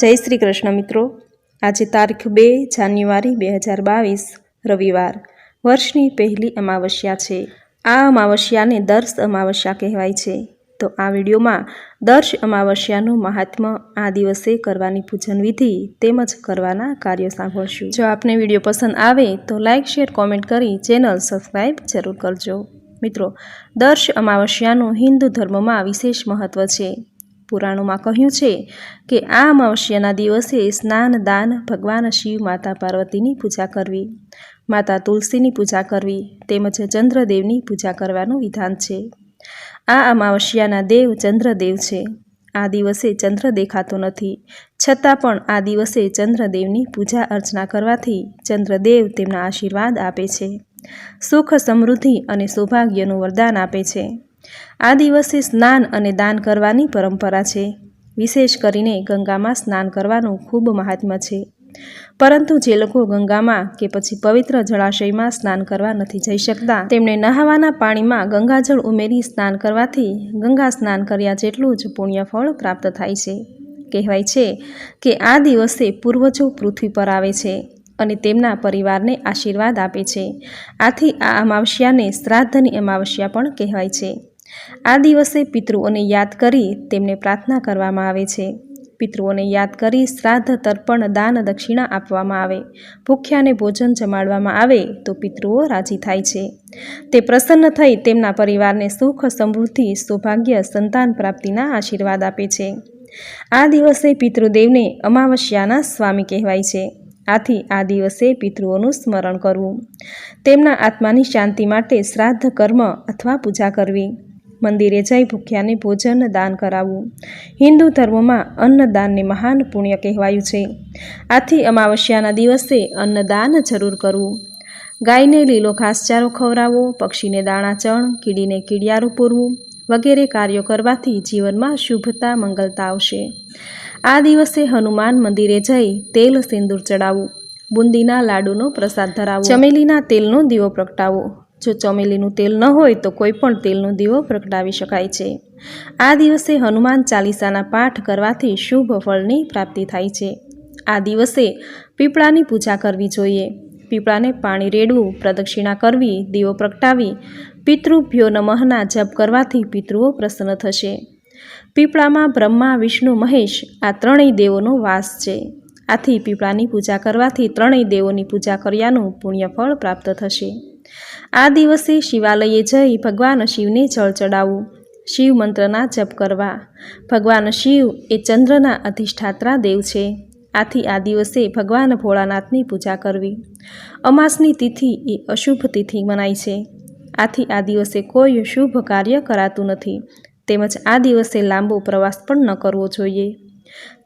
જય શ્રી કૃષ્ણ મિત્રો. આજે તારીખ બે જાન્યુઆરી બે હજાર બાવીસ, રવિવાર. વર્ષની પહેલી અમાવસ્યા છે. આ અમાવસ્યાને દર્શ અમાવસ્યા કહેવાય છે. તો આ વિડીયોમાં દર્શ અમાવસ્યાનું મહાત્મ્ય આ દિવસે કરવાની પૂજન વિધિ તેમજ કરવાના કાર્યો સાંભળશું. જો આપને વીડિયો પસંદ આવે તો લાઇક શેર, કોમેન્ટ કરી ચેનલ સબસ્ક્રાઈબ જરૂર કરજો. મિત્રો, દર્શ અમાવસ્યાનું હિન્દુ ધર્મમાં વિશેષ મહત્વ છે. પુરાણોમાં કહ્યું છે કે આ અમાવસ્યાના દિવસે સ્નાન, દાન, ભગવાન શિવ માતા પાર્વતીની પૂજા કરવી, માતા તુલસીની પૂજા કરવી તેમજ ચંદ્રદેવની પૂજા કરવાનું વિધાન છે. આ અમાવસ્યાના દેવ ચંદ્રદેવ છે. આ દિવસે ચંદ્ર દેખાતો નથી. છતાં પણ આ દિવસે ચંદ્રદેવની પૂજા અર્ચના કરવાથી ચંદ્રદેવ તેમના આશીર્વાદ આપે છે. સુખ સમૃદ્ધિ અને સૌભાગ્યનું વરદાન આપે છે. આ દિવસે સ્નાન અને દાન કરવાની પરંપરા છે. વિશેષ કરીને ગંગામાં સ્નાન કરવાનું ખૂબ મહાત્મ્ય છે. પરંતુ જે લોકો ગંગામાં કે પછી પવિત્ર જળાશયમાં સ્નાન કરવા નથી જઈ શકતા તેમણે નહાવાના પાણીમાં ગંગાજળ ઉમેરી સ્નાન કરવાથી ગંગા સ્નાન કર્યા જેટલું જ પુણ્યફળ પ્રાપ્ત થાય છે. કહેવાય છે કે આ દિવસે પૂર્વજો પૃથ્વી પર આવે છે અને તેમના પરિવારને આશીર્વાદ આપે છે. આથી આ અમાવસ્યાને શ્રાદ્ધની અમાવસ્યા પણ કહેવાય છે. આ દિવસે પિતૃઓને યાદ કરી તેમને પ્રાર્થના કરવામાં આવે છે. પિતૃઓને યાદ કરી શ્રાદ્ધ તર્પણ, દાન, દક્ષિણા આપવામાં આવે. ભૂખ્યાને ભોજન જમાડવામાં આવે તો પિતૃઓ રાજી થાય છે. તે પ્રસન્ન થઈ તેમના પરિવારને સુખ, સમૃદ્ધિ, સૌભાગ્ય, સંતાન પ્રાપ્તિના આશીર્વાદ આપે છે. આ દિવસે પિતૃદેવને અમાવસ્યાના સ્વામી કહેવાય છે. આથી આ દિવસે પિતૃઓનું સ્મરણ કરવું. તેમના આત્માની શાંતિ માટે શ્રાદ્ધ કર્મ અથવા પૂજા કરવી. મંદિરે જઈ ભૂખ્યાને ભોજન દાન કરાવવું. હિન્દુ ધર્મમાં અન્નદાનને મહાન પુણ્ય કહેવાયું છે. આથી અમાવસ્યાના દિવસે અન્નદાન જરૂર કરવું. ગાયને લીલો ઘાસચારો ખવડાવવો, પક્ષીને દાણા ચણ, કીડીને કીડિયારું પૂરવું વગેરે કાર્યો કરવાથી જીવનમાં શુભતા, મંગલતા આવશે. આ દિવસે હનુમાન મંદિરે જઈ તેલ સિંદૂર ચડાવવું, બુંદીના લાડુનો પ્રસાદ ધરાવો ચમેલીના તેલનો દીવો પ્રગટાવવો. જો ચમેલીનું તેલ ન હોય તો કોઈ પણ તેલનો દીવો પ્રગટાવી શકાય છે. આ દિવસે હનુમાન ચાલીસાના પાઠ કરવાથી શુભ ફળની પ્રાપ્તિ થાય છે. આ દિવસે પીપળાની પૂજા કરવી જોઈએ. પીપળાને પાણી રેડવું, પ્રદક્ષિણા કરવી, દીવો પ્રગટાવી, પિતૃભ્યો નમઃના જપ કરવાથી પિતૃઓ પ્રસન્ન થશે. પીપળામાં બ્રહ્મા, વિષ્ણુ, મહેશ આ ત્રણેય દેવોનો વાસ છે. આથી પીપળાની પૂજા કરવાથી ત્રણેય દેવોની પૂજા કર્યાનું પુણ્યફળ પ્રાપ્ત થશે. આ દિવસે શિવાલયે જઈ ભગવાન શિવને જળ ચડાવવું શિવ મંત્રના જપ કરવા. ભગવાન શિવ એ ચંદ્રના અધિષ્ઠાત્રા દેવ છે. આથી આ દિવસે ભગવાન ભોળાનાથની પૂજા કરવી. અમાસની તિથિ એ અશુભ તિથિ મનાય છે. આથી આ દિવસે કોઈ શુભ કાર્ય કરાતું નથી. તેમજ આ દિવસે લાંબો પ્રવાસ પણ ન કરવો જોઈએ.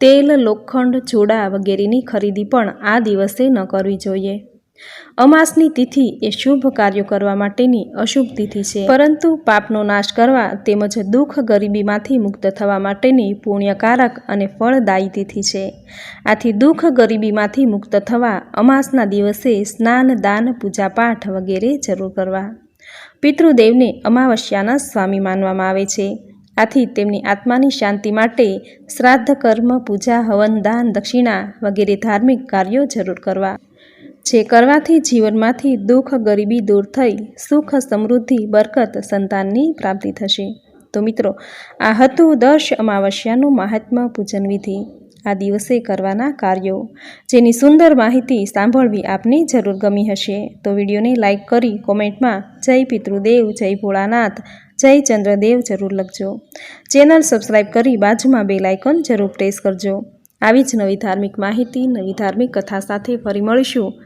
તેલ, લોખંડ, જોડા વગેરેની ખરીદી પણ આ દિવસે ન કરવી જોઈએ. અમાસની તિથિ એ શુભ કાર્યો કરવા માટેની અશુભ તિથિ છે. પરંતુ પાપનો નાશ કરવા તેમજ દુઃખ ગરીબીમાંથી મુક્ત થવા માટેની પુણ્યકારક અને ફળદાયી તિથિ છે. આથી દુઃખ ગરીબીમાંથી મુક્ત થવા અમાસના દિવસે સ્નાન, દાન, પૂજાપાઠ વગેરે જરૂર કરવા. પિતૃદેવને અમાવસ્યાના સ્વામી માનવામાં આવે છે. આથી તેમની આત્માની શાંતિ માટે શ્રાદ્ધ કર્મ, પૂજા, હવન, દાન, દક્ષિણા વગેરે ધાર્મિક કાર્યો જરૂર કરવા. જે કરવાથી જીવનમાંથી દુઃખ ગરીબી દૂર થઈ, સુખ સમૃદ્ધિ, બરકત સંતાનની પ્રાપ્તિ થશે. તો મિત્રો, આ હતું દર્શ અમાવસ્યાનું મહાત્મા પૂજન વિધિ. આ દિવસે કરવાના કાર્યો. જેની સુંદર માહિતી સાંભળવી આપને જરૂર ગમી હશે. તો વિડીયોને લાઇક કરી કોમેન્ટમાં, જય પિતૃદેવ, જય ભોળાનાથ, જય ચંદ્રદેવ જરૂર લખજો. ચેનલ સબસ્ક્રાઈબ કરી બાજુમાં બે લાઇકન જરૂર પ્રેસ કરજો. આવી જ નવી ધાર્મિક માહિતી, નવી ધાર્મિક કથા સાથે ફરી મળીશું.